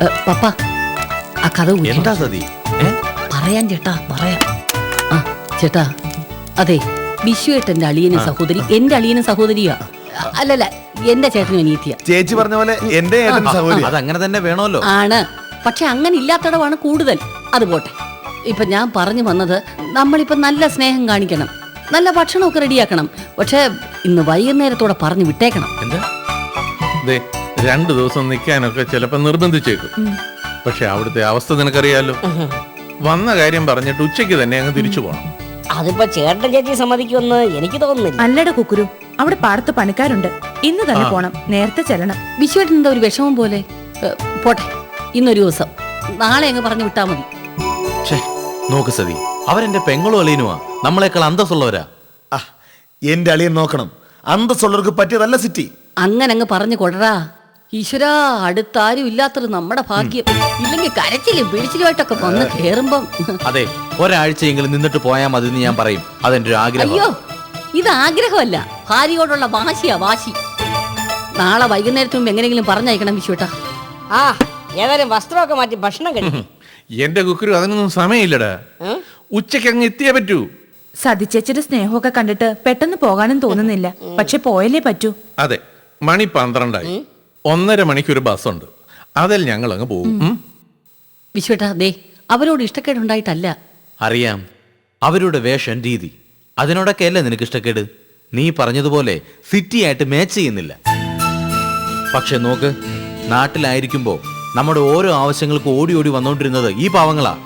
പപ്പ ആ കഥ ഊരി. എന്താ സതി? ഏ? പറയാൻ ചേട്ടാ പറയാം. ആ ചേട്ടാ അതെ വിശ്വേട്ടന്റെ അളിയനും സഹോദരി എന്റെ അളിയനും സഹോദരിയാ. അല്ലല്ല എന്റെ ചേട്ടനും അനിയത്തിയ. ചേച്ചി പറഞ്ഞ പോലെ എന്റെ ഏട്ടൻ സഹോദരി അതങ്ങനെ തന്നെ വേണമല്ലോ. ആണ്. പക്ഷെ അങ്ങനെ ഇല്ലാത്തടവാണ് കൂടുതൽ. അത് പോട്ടെ. ഇപ്പൊ ഞാൻ പറഞ്ഞു വന്നത് നമ്മളിപ്പോ നല്ല സ്നേഹം കാണിക്കണം. നല്ല ഭക്ഷണമൊക്കെ റെഡിയാക്കണം. പക്ഷെ ഇന്ന് വൈകുന്നേരത്തോടെ പറഞ്ഞു വിട്ടേക്കണം. എന്താ? ദേ രണ്ടു ദിവസം നിൽക്കാനൊക്കെ ചിലപ്പോൾ നിർബന്ധിച്ചേക്കും. പക്ഷെ അവിടുത്തെ അവസ്ഥ നിനക്കറിയാലോ? വന്ന കാര്യം പറഞ്ഞിട്ട് ഉച്ചയ്ക്ക് തന്നെ അങ്ങ് തിരിച്ചു പോകണം അതിപ്പോ ചേട്ടൻ ചേച്ചി സമ്മതിക്കുമെന്ന് എനിക്ക് തോന്നുന്നില്ല. അല്ലട കുക്കുരു അവിടെ പാടത്ത് പണിക്കാരുണ്ട്. ഇന്ന് തന്നെ പോണം. നേരത്തെ ചെല്ലണം. വിശ്വേട്ടൻ എന്താ ഒരു വിഷമം പോലെ? ഏ, പോട്ടെ. ഇന്നൊരു ദിവസം. നാളെ അങ്ങ് പറഞ്ഞു വിട്ടാ മതി. ഛേ നോക്ക് സതി. അവരെന്റെ പെങ്ങളും അളിയനുമാ. നമ്മളെക്കാൾ അന്തസ്സുള്ളവരാ. ആ എന്റെ അളിയൻ നോക്കണം. അന്തസ്സുള്ളവർക്ക് പറ്റിയതല്ല സിറ്റി. അങ്ങനെ അങ്ങ് പറഞ്ഞു കൊടറാ ഈശ്വരാ അടുത്താരും ഇല്ലാത്തത് നമ്മുടെ ഭാഗ്യം. ഇല്ലെങ്കിൽ കരച്ചിലും പിടിച്ചിലുമായിട്ടൊക്കെ വന്ന് കേറുമ്പം. അതെ ഒരാഴ്ചയെങ്കിലും നിന്നിട്ട് പോയാൽ മതി എന്ന് ഞാൻ പറയും. അതെന്റെ ഒരു ആഗ്രഹം അയ്യോ ഇത് ആഗ്രഹമല്ല. ഭാര്യയോടുള്ള വാശിയാ വാശി. നാളെ വൈകുന്നേരത്തിന് മുമ്പ് എങ്ങനെയെങ്കിലും പറഞ്ഞയക്കണം വിശ്വട്ടാ. ആ ഏതായാലും വസ്ത്രമൊക്കെ മാറ്റി ഭക്ഷണം കഴിക്കും എന്റെ കുക്കുരു അതിനൊന്നും സമയമില്ലടാ. ഉച്ചയ്ക്ക് അങ്ങ് എത്തിയേ പറ്റൂ. സതിച്ചേച്ചിയുടെ സ്നേഹമൊക്കെ കണ്ടിട്ട് പെട്ടെന്ന് പോകാനും തോന്നുന്നില്ല. പക്ഷെ പോയല്ലേ പറ്റൂ. അതെ മണി പന്ത്രണ്ടായി. ഒന്നര മണിക്കൊരു ബസ്സുണ്ട്. അതിൽ ഞങ്ങൾ അങ്ങ് പോകും. ഉം? വിശ്വട്ടാ ദേ അവരോട് ഇഷ്ടക്കേടുണ്ടായിട്ടല്ല. അറിയാം. അവരുടെ വേഷം രീതി. അതിനോടൊക്കെ അല്ലേ നിനക്ക് ഇഷ്ടക്കേട്? നീ പറഞ്ഞതുപോലെ സിറ്റി ആയിട്ട് മാച്ച് ചെയ്യുന്നില്ല. പക്ഷെ നോക്ക് നാട്ടിലായിരിക്കുമ്പോ നമ്മുടെ ഓരോ ആവശ്യങ്ങൾക്ക് ഓടി ഓടി വന്നോണ്ടിരുന്നത് ഈ പാവങ്ങളാ.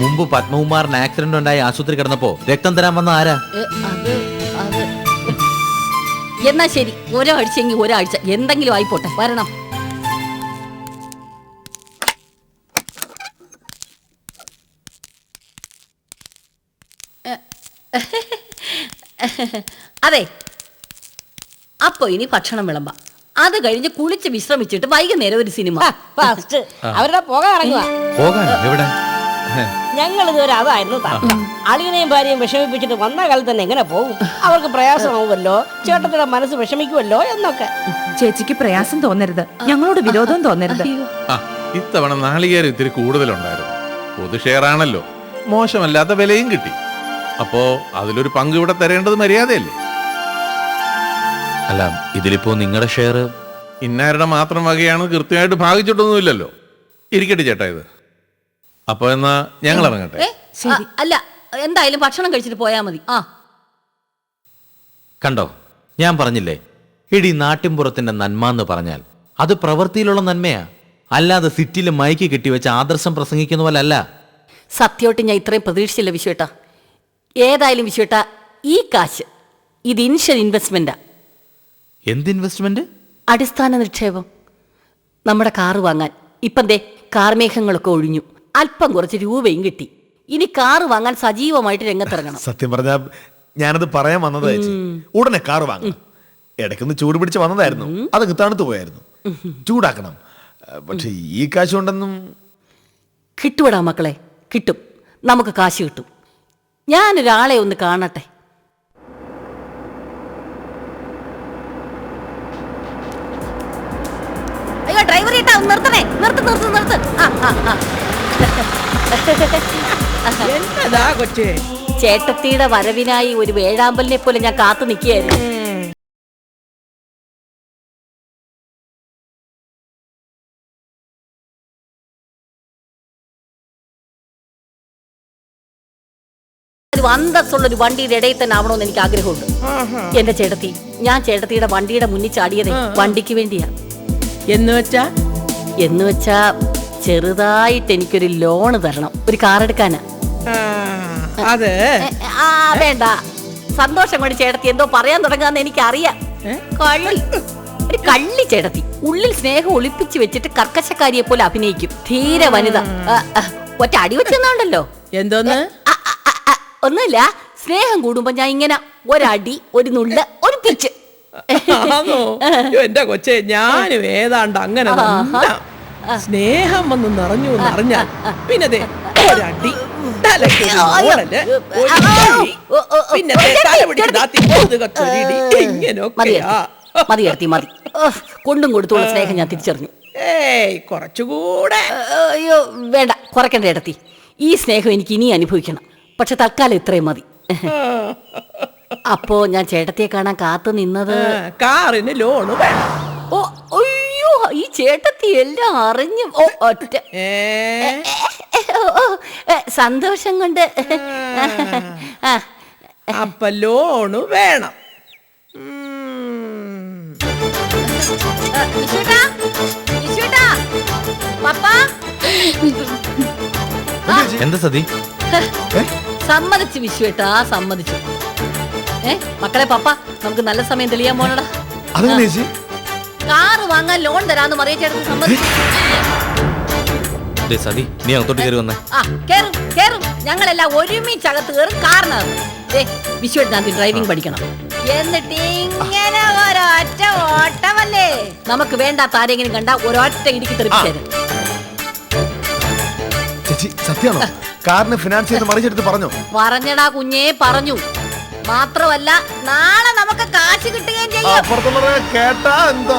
മുമ്പ് പത്മകുമാറിന് ആക്സിഡന്റ് ഉണ്ടായി ആശുപത്രി കിടന്നപ്പോ രക്തം തരാൻ വന്ന ആരാ? ഏ, എന്നാ ശരി ഒരാഴ്ചയെങ്കിൽ ഒരാഴ്ച എന്തെങ്കിലും ആയിപ്പോട്ടെ വരണം. അതെ അപ്പൊ ഇനി ഭക്ഷണം വിളമ്പാം. അത് കഴിഞ്ഞ് കുളിച്ച് വിശ്രമിച്ചിട്ട് വൈകുന്നേരം ഒരു സിനിമ. ഫസ്റ്റ് അവരുടെ പോകാൻ ഇറങ്ങുക എവിടെ? ഞങ്ങൾ ഇതുവരെ അതായിരുന്നു തർക്കം അളിയനെയും ഭാര്യയും വിഷമിപ്പിച്ചിട്ട് വന്ന കാലത്ത് തന്നെ എങ്ങനെ പോകും? അവർക്ക് പ്രയാസമാവുമല്ലോ? ചേട്ടത്തിന്റെ മനസ്സ് വിഷമിക്കുമല്ലോ എന്നൊക്കെ. ചേച്ചിക്ക് പ്രയാസം തോന്നരുത്. ഞങ്ങളോട് വിരോധം തോന്നരുത്. ആ ഇത്തവണ നാളികേരം ഇത്തിരി കൂടുതലുണ്ടായിരുന്നു. പൊതു ഷെയറാണല്ലോ. മോശമല്ലാത്ത വിലയും കിട്ടി. അപ്പോ അതിലൊരു പങ്ക് ഇവിടെ തരേണ്ടത് മര്യാദയല്ലേ? അല്ല ഇതിലിപ്പോ നിങ്ങളുടെ ഷെയർ ഇന്നാരുടെ മാത്രം വകയാണ് കൃത്യമായിട്ട് ഭാഗിച്ചിട്ടൊന്നുമില്ലല്ലോ. ഇരിക്കട്ടെ ചേട്ടാ ഇത്. അപ്പൊ എന്നാ ഞങ്ങൾ ഇറങ്ങട്ടെ ആ, അല്ല എന്തായാലും ഭക്ഷണം കഴിച്ചിട്ട് പോയാ മതി. ആ. കണ്ടോ? ഞാൻ പറഞ്ഞില്ലേ ഇടി നാട്ടിൻപുറത്തിന്റെ നന്മ എന്ന് പറഞ്ഞാൽ അത് പ്രവൃത്തിയിലുള്ള നന്മയാ. അല്ലാതെ സിറ്റിയിൽ മൈക്ക് കെട്ടിവെച്ച് ആദർശം പ്രസംഗിക്കുന്ന പോലെ അല്ല. സത്യമായിട്ട് ഞാൻ ഇത്രയും പ്രതീക്ഷിച്ചില്ല വിശ്വേട്ട. ഏതായാലും വിശ്വേട്ട ഈ കാശ് ഇത് ഇൻഷ്യൽ ഇൻവെസ്റ്റ്മെന്റാ. എന്ത് ഇൻവെസ്റ്റ്മെന്റ്? അടിസ്ഥാന നിക്ഷേപം. നമ്മുടെ കാറ് വാങ്ങാൻ. ഇപ്പം ദേ കാർമേഘങ്ങളൊക്കെ ഒഴിഞ്ഞു. അല്പം കുറച്ച് രൂപയും കിട്ടി. ഇനി കാറ് വാങ്ങാൻ സജീവമായിട്ട് രംഗത്തിറങ്ങണം. സത്യം പറഞ്ഞ ഞാനത് പറയാൻ വന്നത് ഉടനെ കാറ് വാങ്ങണം. ഇടയ്ക്കൊന്ന് ചൂട് പിടിച്ച് വന്നതായിരുന്നു. അതങ്ങ് തണുത്തു പോയായിരുന്നു. ചൂടാക്കണം. പക്ഷെ ഈ കാശ് കൊണ്ടൊന്നും കിട്ടുവിടാ മക്കളെ. കിട്ടും. നമുക്ക് കാശ് കിട്ടും. ഞാനൊരാളെ ഒന്ന് കാണട്ടെ. അയ്യോ ഡ്രൈവർ ചേട്ടാ ഒന്ന് നിർത്തണേ. നിർത്ത് നിർത്ത് നിർത്ത്. ആ ആ ആ. എന്നതാ കൊച്ചേ? ചേട്ടത്തിയുടെ വരവിനായി ഒരു വേഴാമ്പലിനെ പോലെ ഞാൻ കാത്തു നിൽക്കുകയായിരുന്നു. അന്തസ്സുള്ളൊരു അന്തസ്സുള്ള ഒരു വണ്ടിയുടെ ഇടയിൽ തന്നെ ആവണമെന്ന് എനിക്ക് ആഗ്രഹമുണ്ട്. എന്റെ ചേട്ടത്തി ഞാൻ ചേട്ടത്തിയുടെ വണ്ടിയുടെ മുന്നിൽ ചാടിയത് വണ്ടിക്ക് വേണ്ടിയാ. എന്ന് വെച്ചാ? എന്ന് വെച്ചാ ചെറുതായിട്ട് എനിക്കൊരു ലോണ് തരണം. ഒരു കാർ എടുക്കാനാ. ആ, അത്? ആ വേണ്ട. സന്തോഷം കൊണ്ട് ചേട്ടത്തി എന്തോ പറയാൻ തുടങ്ങാന്ന് എനിക്കറിയാം. കള്ളി. ഒരു കള്ളി ചേട്ടത്തി. ഉള്ളിൽ സ്നേഹം ഒളിപ്പിച്ചു വെച്ചിട്ട് കർക്കശക്കാരിയെ പോലെ അഭിനയിക്കും. ധീര വനിത. ഒറ്റ അടി വെച്ചെന്നുണ്ടല്ലോ എന്തോന്ന്? ഒന്നുമില്ല. സ്നേഹം കൂടുമ്പോ ഞാൻ ഇങ്ങനെ ഒരടി ഒരു നുള്ള് ഒരു പിച്ച്. എന്റെ കൊച്ചെ ഞാനും ഏതാണ്ട് അങ്ങനെ. സ്നേഹം വന്ന് നിറഞ്ഞു എന്നറിഞ്ഞാൽ പിന്നെ ഒരടി. മതി. മതി കൊണ്ടും കൊടുത്തുള്ള സ്നേഹം ഞാൻ തിരിച്ചറിഞ്ഞു. ഏയ് കുറച്ചുകൂടെ. അയ്യോ വേണ്ട. കുറക്കണ്ട ഇടത്തി ഈ സ്നേഹം എനിക്ക് ഇനി അനുഭവിക്കണം. പക്ഷെ തൽക്കാലം ഇത്രയും മതി. അപ്പോ ഞാൻ ചേട്ടത്തിയെ കാണാൻ കാത്തു നിന്നത് കാറിന് ലോണ് വേണം. ഓ ചേട്ടത്തി എല്ലാം അറിഞ്ഞു. ഓ ഒറ്റ. സന്തോഷം കൊണ്ട്. അപ്പൊ ലോണ് വേണം. എന്താ സതി? സമ്മതിച്ചു വിശ്വേട്ടാ സമ്മതിച്ചു. ഏ മക്കളെ പപ്പ നമുക്ക് നല്ല സമയം തെളിയാൻ പോണടാ. ചേച്ചി? കാറ് വാങ്ങാൻ ലോൺ തരാന്ന് മറിയ ചേട്ടത്തി സമ്മതിച്ചു. ദേ സതി നീ അകത്തോട്ട് കയറി വന്നേ. ആ കേറും കേറും. ഞങ്ങളെല്ലാം ഒരുമിച്ച് അകത്ത്. കയറും കാറിനകത്ത് ദേ വിശ്വനാഥി ഡ്രൈവിംഗ് പഠിക്കണം. എന്നിട്ട് ഇങ്ങനെ ഒരൊറ്റ ഓട്ടമല്ലേ? നമുക്ക് വേണ്ടാത്ത ആരെങ്കിലും കണ്ട ഒരൊറ്റ ഇടുക്കി തെറിപ്പിച്ചേരും. ചേച്ചി സത്യമാണോ? കാറിന് ഫിനാൻസ് ചെയ്ത് മറിച്ചെടുത്ത് പറഞ്ഞു? പറഞ്ഞടാ കുഞ്ഞേ പറഞ്ഞു. മാത്രമല്ല നാളെ നമുക്ക് കാശ് കിട്ടുകയും ചെയ്യും. അപ്പുറത്തുള്ളവരെ കേട്ടാ എന്തോ.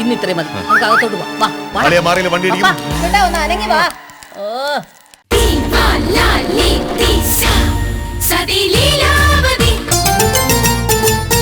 ഇന്ന് ഇത്രയും മതി നമുക്ക് അകത്തോട്ട് പോവാം. വാ വാ. വണ്ടി ഇടിക്കും പപ്പാ, ഇവിടെ ഒന്ന് അനങ്ങി വാ ഓ Viva la Lilavadi.